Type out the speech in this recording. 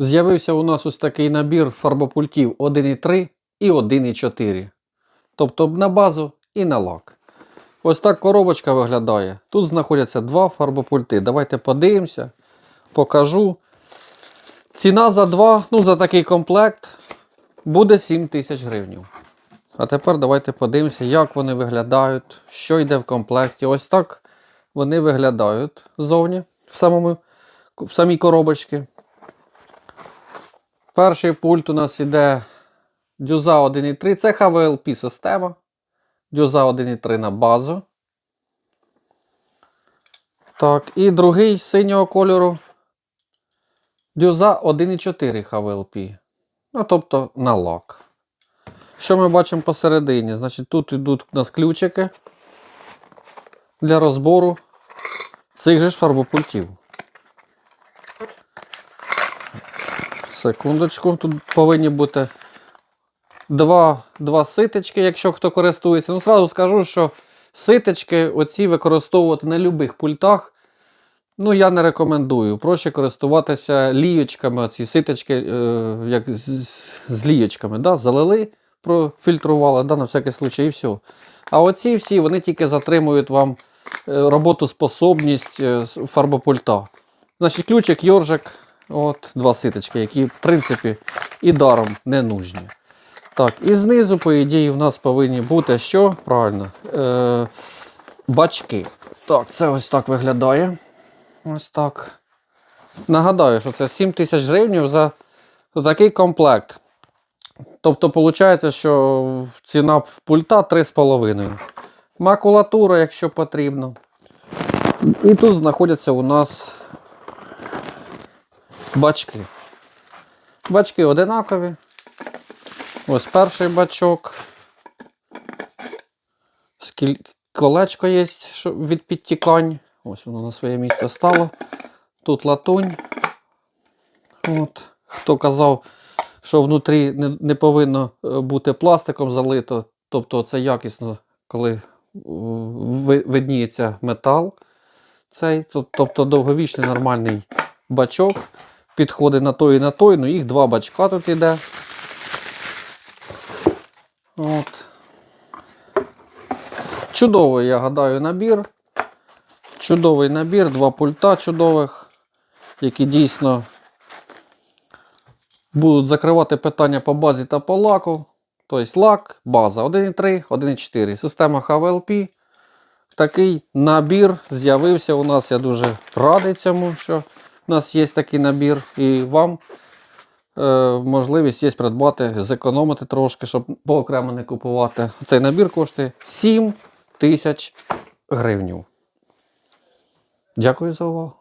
З'явився у нас ось такий набір фарбопультів 1.3 і 1.4. Тобто на базу і на лак. Ось так коробочка виглядає. Тут знаходяться два фарбопульти. Давайте подивимося, покажу. Ціна за два, ну за такий комплект буде 7 тисяч гривень. А тепер давайте подивимося, як вони виглядають, що йде в комплекті. Ось так вони виглядають ззовні в, самому, в самій коробочці. Перший пульт у нас іде дюза 1.3. Це HVLP система. Дюза 1.3 на базу. Так, і другий синього кольору. Дюза 1.4 HVLP. Ну, тобто на лак. Що ми бачимо посередині? Значить, тут йдуть у нас ключики для розбору цих же ж фарбопультів. Секундочку, тут повинні бути два, два ситечки, якщо хто користується. Ну, зразу скажу, що ситечки оці використовувати на будь-яких пультах. Ну, я не рекомендую. Проще користуватися лієчками, оці ситочки, е, як з, з, з. Да? Залили, профільтрували, да, на всякий случай, і все. А оці всі вони тільки затримують вам е, роботоспособність е, фарбопульта. Значить, ключик, йоржик, от, два ситочки, які, в принципі, і даром не нужні. Так, і знизу, по ідеї, в нас повинні бути що? Правильно. Е, бачки. Так, це ось так виглядає. Ось так. Нагадаю, що це 7 тисяч гривень за такий комплект. Тобто, виходить, що ціна пульта 3,5. Макулатура, якщо потрібно. І тут знаходяться у нас бачки. Бачки одинакові. Ось перший бачок. Скіль... Колечко є від підтікань. Ось воно на своє місце стало. Тут латунь. От. Хто казав, що внутрі не, не повинно е, бути пластиком залито. Тобто це якісно, коли е, видніється метал. Цей, тобто довговічний нормальний бачок. Підходить на той і на той. Ну їх два бачка тут іде. От. Чудовий, я гадаю, набір. Чудовий набір, два пульта чудових, які дійсно будуть закривати питання по базі та по лаку. Тобто лак, база 1.3, 1.4. Система HVLP. Такий набір з'явився у нас. Я дуже радий цьому, що у нас є такий набір. І вам е, можливість є придбати, зекономити трошки, щоб поокремо не купувати. Цей набір коштує 7 тисяч гривень. Дякую за увагу.